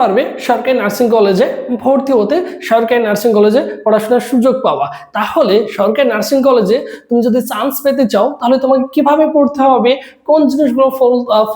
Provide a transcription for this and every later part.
পারবে সরকারি নার্সিং কলেজে ভর্তি হতে, সরকারি নার্সিং কলেজে পড়াশোনার সুযোগ পাওয়া। তাহলে সরকারি নার্সিং কলেজে তুমি যদি চান্স পেতে চাও, তাহলে তোমাকে কীভাবে পড়তে হবে, কোন জিনিসগুলো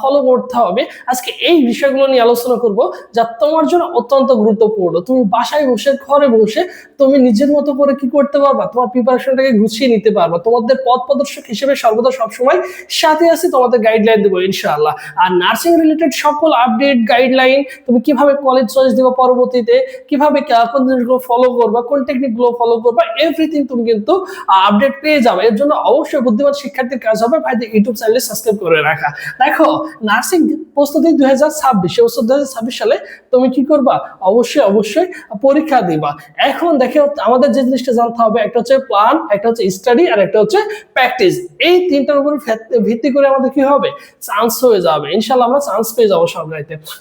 ফলো করতে হবে, আজকে এই বিষয়গুলো নিয়ে আলোচনা করব যা তোমার জন্য অত্যন্ত গুরুত্বপূর্ণ। তুমি বাসায় বসে, ঘরে বসে তুমি নিজের মতো করে কি করতে পারবা? তোমার প্রিপারেশনটাকে গুছিয়ে নিতে পারবা। তোমাদের পথ প্রদর্শক হিসেবে সর্বদা সবসময় সাথে আছি, তোমাদের গাইডলাইন দেবো ইনশাআল্লাহ। আর নার্সিং রিলেটেড সকল আপডেট গাইডলাইন তুমি কীভাবে কলেজ চয়েস দেবো পরবর্তীতে? কীভাবে কোন জিনিসগুলো ফলো করবা? কোন টেকনিকগুলো ফলো করবা? এভরিথিং তুমি কিন্তু আপডেট পেয়ে যাবে। এর জন্য অবশ্যই বুদ্ধিমান শিক্ষার্থীর কাজ হবে ভাইদের ইউটিউব চ্যানেলে সাবস্ক্রাইব করে রাখা। দেখো নার্সিং প্রস্তুতি দুই হাজার ছাব্বিশ বছর দুই হাজার ছাব্বিশ সালে তুমি কি করবা? অবশ্যই অবশ্যই পরীক্ষা দিবা। এখন দেখে আমাদের যে জিনিসটা জানতে হবে, একটা হচ্ছে প্ল্যান একটা হচ্ছে স্টাডি আর একটা হচ্ছে প্র্যাকটিস এই তিনটার উপর ভিত্তি- করে আমাদের কি হবে? চান্স হয়ে যাবে। ইনশাল্লাহ আমরা চান্স পেয়ে যাব সব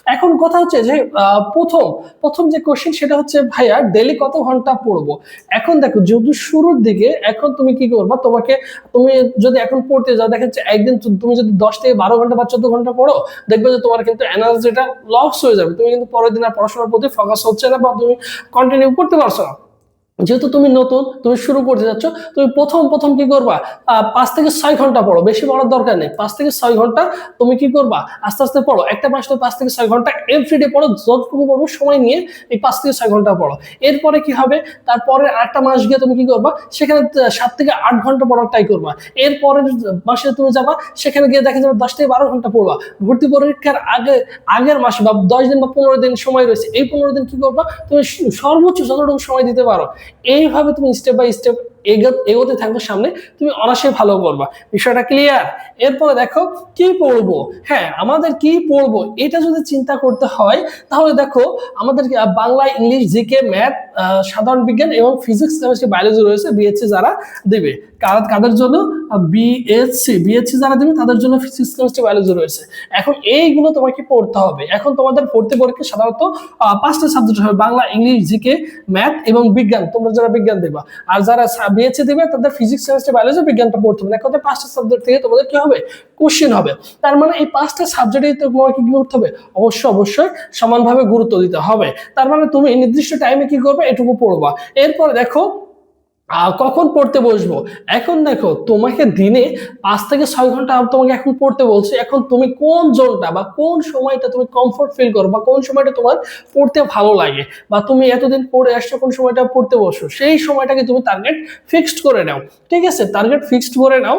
এখন কথা হচ্ছে যে প্রথম প্রথম যে কোশ্চেন সেটা হচ্ছে, ভাইয়া ডেলি কত ঘণ্টা পড়ব? এখন দেখো যেহেতু শুরুর দিকে, এখন তুমি কি করবা? তোমাকে, তুমি যদি এখন পড়তে যাও, দেখা যাচ্ছে একদিন তুমি যদি দশ থেকে বারো ঘণ্টা বা চোদ্দ ঘণ্টা পড়ো, দেখবে যে তোমার কিন্তু এনার্জিটা লস হয়ে যাবে। তুমি কিন্তু পরের দিন আর পড়াশোনার প্রতি ফোকাস হচ্ছে না বা তুমি কন্টিনিউ করতে পারছ না। যেহেতু তুমি নতুন, তুমি শুরু করতে যাচ্ছ, তুমি প্রথম প্রথম কি করবা? পাঁচ থেকে ছয় ঘণ্টা পড়ো, বেশি পড়ার দরকার নেই। পাঁচ থেকে ছয় ঘণ্টা তুমি কি করবা? আস্তে আস্তে পড়ো। একটা মাস তো পাঁচ থেকে ছয় ঘণ্টা এভরিডে পড়ো, যতটুকু পড়ব সময় নিয়ে এই পাঁচ থেকে ছয় ঘণ্টা পড়ো। এরপরে কি হবে? তারপরে আরেকটা মাস গিয়ে তুমি কি করবা? সেখানে সাত থেকে আট ঘণ্টা পড়ার ট্রাই করবা। এরপরের মাসে তুমি যাবা, সেখানে গিয়ে দেখা যাবে দশ থেকে বারো ঘণ্টা পড়বা। ভর্তি পরীক্ষার আগে, আগের মাসে বা দশ দিন বা পনেরো দিন সময় রয়েছে, এই পনেরো দিন কি করবা? তুমি সর্বোচ্চ যতটুকু সময় দিতে পারো এইভাবে তুমি স্টেপ বাই স্টেপ এগোতে থাকবে সামনে, তুমি অনায়াসে ভালো করবা। বিষয়টা ক্লিয়ার এরপরে দেখো, কি পড়ব? হ্যাঁ আমাদের কি পড়ব? এটা যদি চিন্তা করতে হয়, তাহলে দেখো আমাদের বাংলা, ইংলিশ জিকে ম্যাথ সাধারণ বিজ্ঞান এবং ফিজিক্স কেমিস্ট্রি বায়োলজি রয়েছে বিএসসি যারা দেবে। কাদের জন্য? বিএসসি বিএসসি যারা দেবে, তাদের জন্য ফিজিক্স কেমিস্ট্রি বায়োলজি রয়েছে। এখন এইগুলো তোমাকে পড়তে হবে। এখন তোমাদের পড়তে পড়তে সাধারণত পাঁচটা সাবজেক্ট হবে, বাংলা, ইংলিশ জিকে ম্যাথ এবং বিজ্ঞান। তোমরা যারা বিজ্ঞান দেবা, আর যারা বিএসসি দেবে তাদের ফিজিক্স কেমিস্ট্রি বায়োলজি বিজ্ঞানটা পড়তে হবে। কত পাঁচটা সাবজেক্ট থেকে তোমাদের কি হবে? কোশ্চেন হবে। তার মানে এই পাঁচটা সাবজেক্টে তোমাকে কি করতে হবে? অবশ্যই অবশ্যই সমানভাবে গুরুত্ব দিতে হবে। তার মানে তুমি নির্দিষ্ট টাইমে কি করবে? এটুকু পড়বা। এরপর দেখো কখন পড়তে বসবো? এখন দেখো, তোমাকে দিনে পাঁচ থেকে ছয় ঘণ্টা তোমাকে এখন পড়তে বলছি। এখন তুমি কোন জোনটা বা কোন সময়টা তুমি কমফোর্ট ফিল করো বা কোন সময়টা তোমার পড়তে ভালো লাগে বা তুমি এতদিন পড়ে আসছো, কোন সময়টা পড়তে বসো, সেই সময়টাকে তুমি টার্গেট ফিক্সড করে নাও। ঠিক আছে? টার্গেট ফিক্সড করে নাও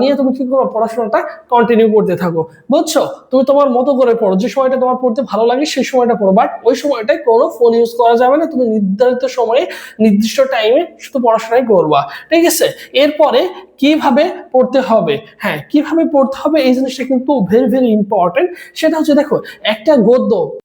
নিয়ে তুমি কি করো? পড়াশোনাটা কন্টিনিউ করতে থাকো। বুঝছ? তুমি তোমার মতো করে পড়ো। যে সময়টা তোমার পড়তে ভালো লাগে, সেই সময়টা পড়ো। বাট ওই সময়টায় কোনো ফোন ইউজ করা যাবে না। তুমি নির্ধারিত সময়ে, নির্দিষ্ট টাইমে শুধু পড়াশোনাই করবা ঠিক আছে? এরপরে কীভাবে পড়তে হবে? হ্যাঁ কীভাবে পড়তে হবে? এই জিনিসটা কিন্তু ভেরি ভেরি ইম্পর্টেন্ট সেটা হচ্ছে দেখো, একটা গদ্য